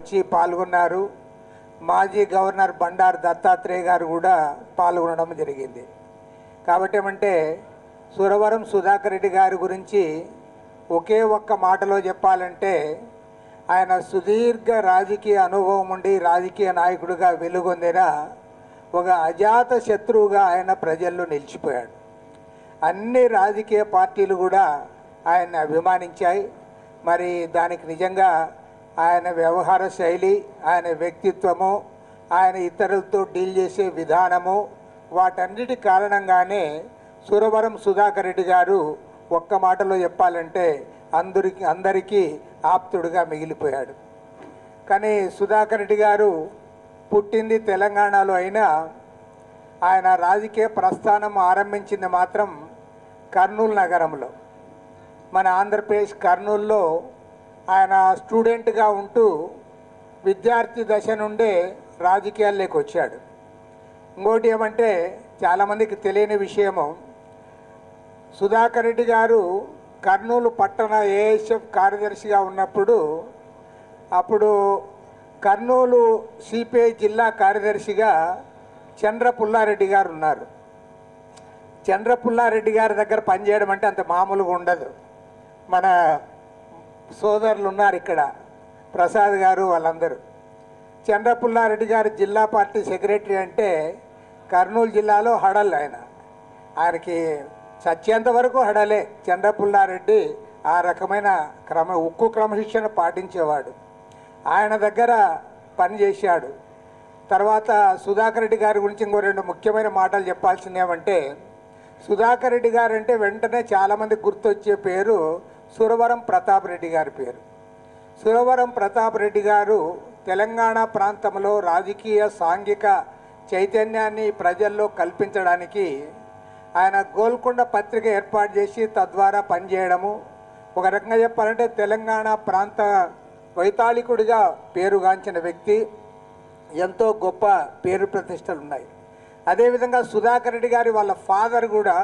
వచ్చి పాల్గొన్నారు. మాజీ గవర్నర్ బండారు దత్తాత్రేయ గారు కూడా పాల్గొనడం జరిగింది. కాబట్టి ఏమంటే సురవరం సుధాకర్ రెడ్డి గారి గురించి ఒకే ఒక్క మాటలో చెప్పాలంటే ఆయన సుదీర్ఘ రాజకీయ అనుభవం ఉండి రాజకీయ నాయకుడిగా వెలుగొందిన ఒక అజాత శత్రువుగా ఆయన ప్రజల్లో నిలిచిపోయాడు. అన్ని రాజకీయ పార్టీలు కూడా ఆయన్ని అభిమానించాయి. మరి దానికి నిజంగా ఆయన వ్యవహార శైలి ఆయన వ్యక్తిత్వము ఆయన ఇతరులతో డీల్ చేసే విధానము వాటన్నిటి కారణంగానే సురవరం సుధాకర్ రెడ్డి గారు ఒక్క మాటలో చెప్పాలంటే అందరికి అందరికీ ఆప్తుడుగా మిగిలిపోయాడు. కానీ సుధాకర్ రెడ్డి గారు పుట్టింది తెలంగాణలో అయినా ఆయన రాజకీయ ప్రస్థానం ఆరంభించింది మాత్రం కర్నూలు నగరంలో. మన ఆంధ్రప్రదేశ్ కర్నూలులో ఆయన స్టూడెంట్గా ఉంటూ విద్యార్థి దశ నుండే రాజకీయాల్లోకి వచ్చాడు. ఇంకోటి ఏమంటే చాలామందికి తెలియని విషయము. సుధాకర్ రెడ్డి గారు కర్నూలు పట్టణ ఏఎస్ఎఫ్ కార్యదర్శిగా ఉన్నప్పుడు అప్పుడు కర్నూలు సిపిఐ జిల్లా కార్యదర్శిగా చంద్రపుల్లారెడ్డి గారు ఉన్నారు. చంద్రపుల్లారెడ్డి గారి దగ్గర పనిచేయడం అంటే అంత మామూలుగా ఉండదు. మన సోదరులు ఉన్నారు ఇక్కడ. ప్రసాద్ గారు వాళ్ళందరూ. చంద్రపుల్లారెడ్డి గారు జిల్లా పార్టీ సెక్రటరీ అంటే కర్నూలు జిల్లాలో హడల్ ఆయన. ఆయనకి చచ్చేంత వరకు హడలే. చంద్రపుల్లారెడ్డి ఆ రకమైన క్రమ ఉక్కు క్రమశిక్షణ పాటించేవాడు. ఆయన దగ్గర పనిచేశాడు తర్వాత సుధాకర్ రెడ్డి గారి గురించి ఇంకో రెండు ముఖ్యమైన మాటలు చెప్పాల్సింది ఏమంటే సుధాకర్ రెడ్డి గారు అంటే వెంటనే చాలామంది గుర్తొచ్చే పేరు సురవరం ప్రతాప్ రెడ్డి గారి పేరు. సురవరం ప్రతాప్ రెడ్డి గారు తెలంగాణ ప్రాంతంలో రాజకీయ సాంఘిక చైతన్యాన్ని ప్రజల్లో కల్పించడానికి ఆయన గోల్కొండ పత్రిక ఏర్పాటు చేసి తద్వారా పనిచేయడము. ఒక రకంగా చెప్పాలంటే తెలంగాణ ప్రాంత వైతాళికుడిగా పేరుగాంచిన వ్యక్తి. ఎంతో గొప్ప పేరు ప్రతిష్టలు ఉన్నాయి అదేవిధంగా సుధాకర్ రెడ్డి గారి వాళ్ళ ఫాదర్ కూడా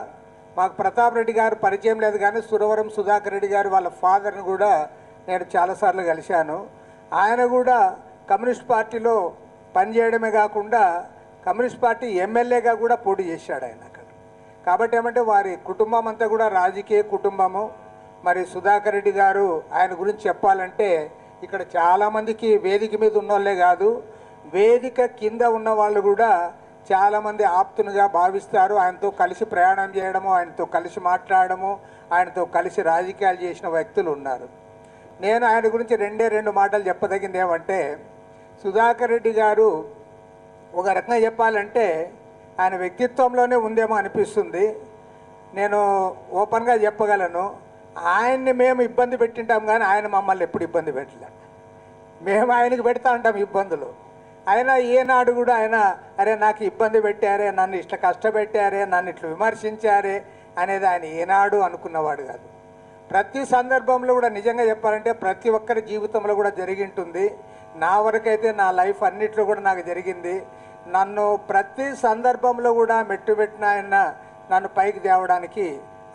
మాకు ప్రతాప్ రెడ్డి గారు పరిచయం లేదు కానీ సురవరం సుధాకర్ రెడ్డి గారు వాళ్ళ ఫాదర్ని కూడా నేను చాలాసార్లు కలిశాను. ఆయన కూడా కమ్యూనిస్ట్ పార్టీలో పనిచేయడమే కాకుండా కమ్యూనిస్ట్ పార్టీ ఎమ్మెల్యేగా కూడా పోటీ చేశాడు ఆయన అక్కడ. కాబట్టి ఏమంటే వారి కుటుంబం అంతా కూడా రాజకీయ కుటుంబము. మరి సుధాకర్ రెడ్డి గారు ఆయన గురించి చెప్పాలంటే ఇక్కడ చాలామందికి వేదిక మీద ఉన్నోళ్ళే కాదు వేదిక కింద ఉన్న వాళ్ళు కూడా చాలామంది ఆప్తునిగా భావిస్తారు. ఆయనతో కలిసి ప్రయాణం చేయడము ఆయనతో కలిసి మాట్లాడడము ఆయనతో కలిసి రాజకీయాలు చేసిన వ్యక్తులు ఉన్నారు. నేను ఆయన గురించి రెండే రెండు మాటలు చెప్పదగింది ఏమంటే సుధాకర్ రెడ్డి గారు ఒక రకంగా చెప్పాలంటే ఆయన వ్యక్తిత్వంలోనే ఉందేమో అనిపిస్తుంది. నేను ఓపెన్గా చెప్పగలను ఆయన్ని మేము ఇబ్బంది పెట్టింటాం కానీ ఆయన మమ్మల్ని ఎప్పుడు ఇబ్బంది పెట్టలే. మేము ఆయనకి పెడతా ఉంటాం ఇబ్బందులు. ఆయన ఏనాడు కూడా ఆయన అరే నాకు ఇబ్బంది పెట్టారే నన్ను ఇట్లా కష్టపెట్టారే నన్ను ఇట్లా విమర్శించారే అనేది ఆయన ఏనాడు అనుకున్నవాడు కాదు. ప్రతి సందర్భంలో కూడా నిజంగా చెప్పాలంటే ప్రతి ఒక్కరి జీవితంలో కూడా జరిగింటుంది. నా వరకైతే నా లైఫ్ అన్నిట్లో కూడా నాకు జరిగింది. నన్ను ప్రతి సందర్భంలో కూడా మెట్టు పెట్టిన ఆయన నన్ను పైకి తేవడానికి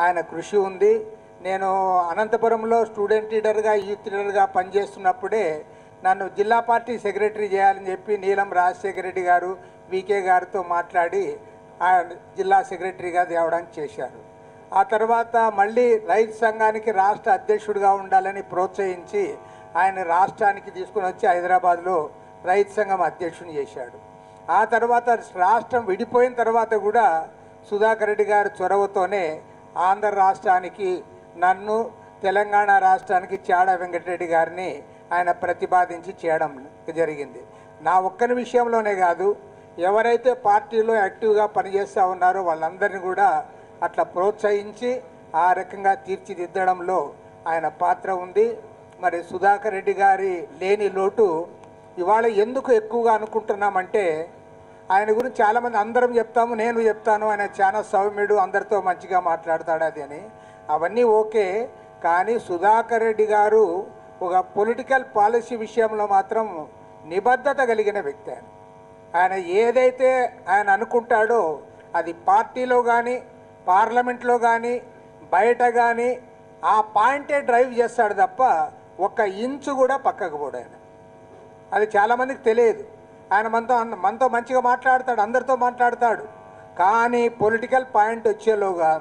ఆయన కృషి ఉంది. నేను అనంతపురంలో స్టూడెంట్ లీడర్గా యూత్ లీడర్గా పనిచేస్తున్నప్పుడే నన్ను జిల్లా పార్టీ సెక్రటరీ చేయాలని చెప్పి నీలం రాజశేఖర రెడ్డి గారు వికే గారితో మాట్లాడి ఆయన జిల్లా సెక్రటరీగా తేవడానికి చేశారు. ఆ తర్వాత మళ్ళీ రైతు సంఘానికి రాష్ట్ర అధ్యక్షుడిగా ఉండాలని ప్రోత్సహించి ఆయన రాష్ట్రానికి తీసుకుని వచ్చి హైదరాబాద్లో రైతు సంఘం అధ్యక్షుని చేశాడు. ఆ తర్వాత రాష్ట్రం విడిపోయిన తర్వాత కూడా సుధాకర్ రెడ్డి గారి చొరవతోనే ఆంధ్ర రాష్ట్రానికి నన్ను తెలంగాణ రాష్ట్రానికి చాడ వెంకటరెడ్డి గారిని ఆయన ప్రతిపాదించి చేయడం జరిగింది. నా ఒక్కని విషయంలోనే కాదు ఎవరైతే పార్టీలో యాక్టివ్గా పనిచేస్తూ ఉన్నారో వాళ్ళందరినీ కూడా అట్లా ప్రోత్సహించి ఆ రకంగా తీర్చిదిద్దడంలో ఆయన పాత్ర ఉంది. మరి సుధాకర్ రెడ్డి గారి లేని లోటు ఇవాళ ఎందుకు ఎక్కువగా అనుకుంటున్నామంటే ఆయన గురించి చాలామంది అందరం చెప్తాము నేను చెప్తాను ఆయన చాలా సౌమ్యుడు అందరితో మంచిగా మాట్లాడతాడు అది అని. అవన్నీ ఓకే కానీ సుధాకర్ రెడ్డి గారు ఒక పొలిటికల్ పాలసీ విషయంలో మాత్రం నిబద్ధత కలిగిన వ్యక్తి ఆయన. ఆయన ఏదైతే ఆయన అనుకుంటాడో అది పార్టీలో కానీ పార్లమెంట్లో కానీ బయట కానీ ఆ పాయింటే డ్రైవ్ చేస్తాడు తప్ప ఒక్క ఇంచు కూడా పక్కకు పోడు ఆయన. అది చాలామందికి తెలియదు. ఆయన మనతో మనతో మంచిగా మాట్లాడతాడు అందరితో మాట్లాడతాడు. కానీ పొలిటికల్ పాయింట్ వచ్చేలోగా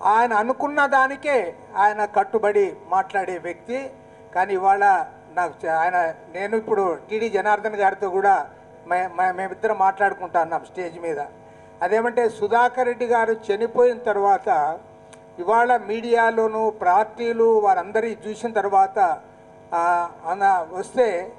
ఆయన అనుకున్న దానికే ఆయన కట్టుబడి మాట్లాడే వ్యక్తి. కానీ ఇవాళ నాకు ఆయన నేను ఇప్పుడు టీడీ జనార్దన్ గారితో కూడా మే మేమిద్దరం మాట్లాడుకుంటా స్టేజ్ మీద. అదేమంటే సుధాకర్ రెడ్డి గారు చనిపోయిన తర్వాత ఇవాళ మీడియాలోను పార్టీలు వారందరి చూసిన తర్వాత వస్తే